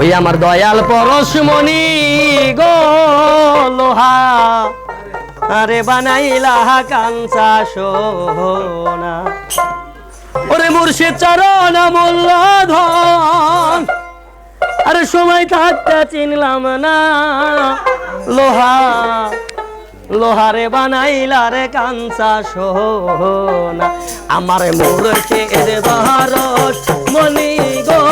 ওই আমার দয়াল পরশমণি গো লোহা। আরে বানাইলা কাঞ্চা সোনা। ওরে মুর্শিদ চরণ মূল্য ধন। আরে সময় থাকতে চিনলাম না। লোহা, লোহারে বানাইলা রে কাঞ্চা সোনা। আমার মুর্শিদ দহরস মনি গো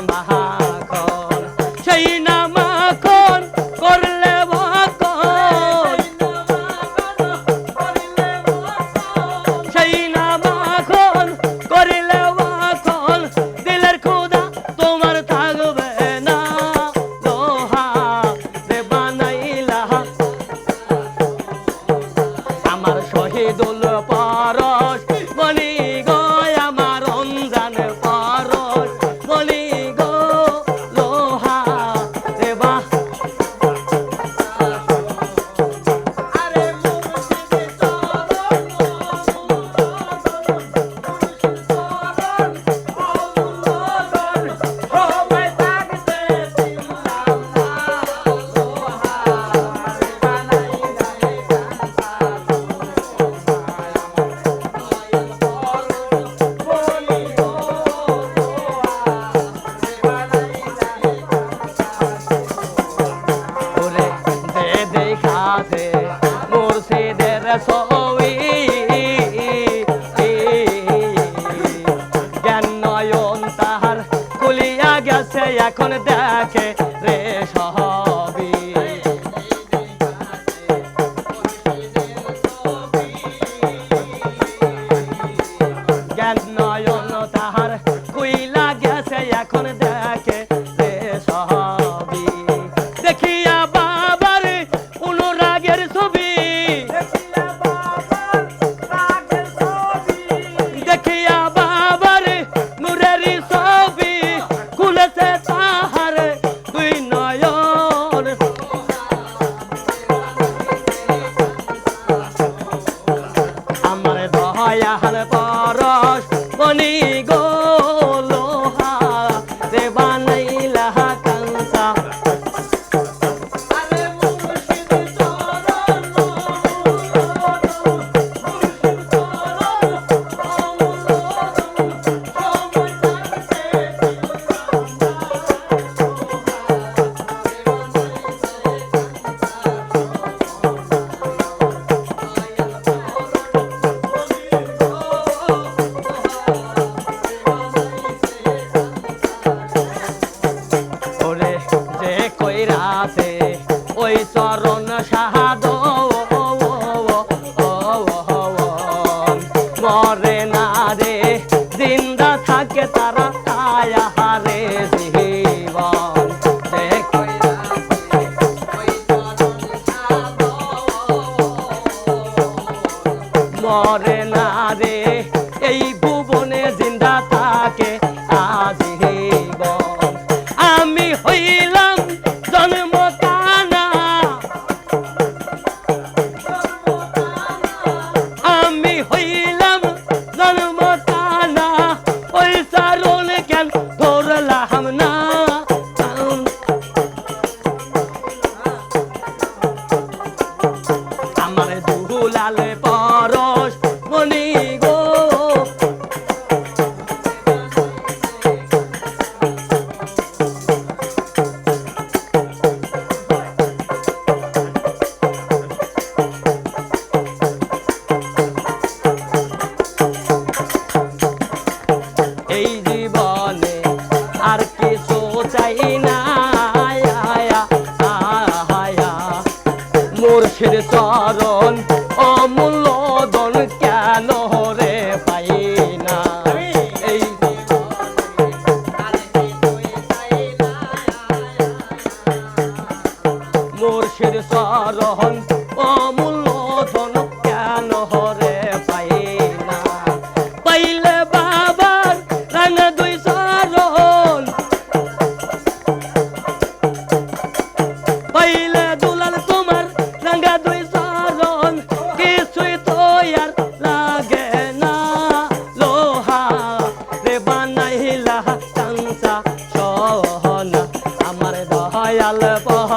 Maha. জীবনে করে না রে জিন্দা থাকে তারা ছায়া হারে মরে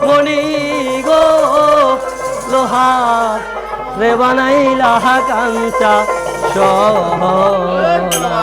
মনি গো লোহা রে বানাইলা কাঞ্চা সহনা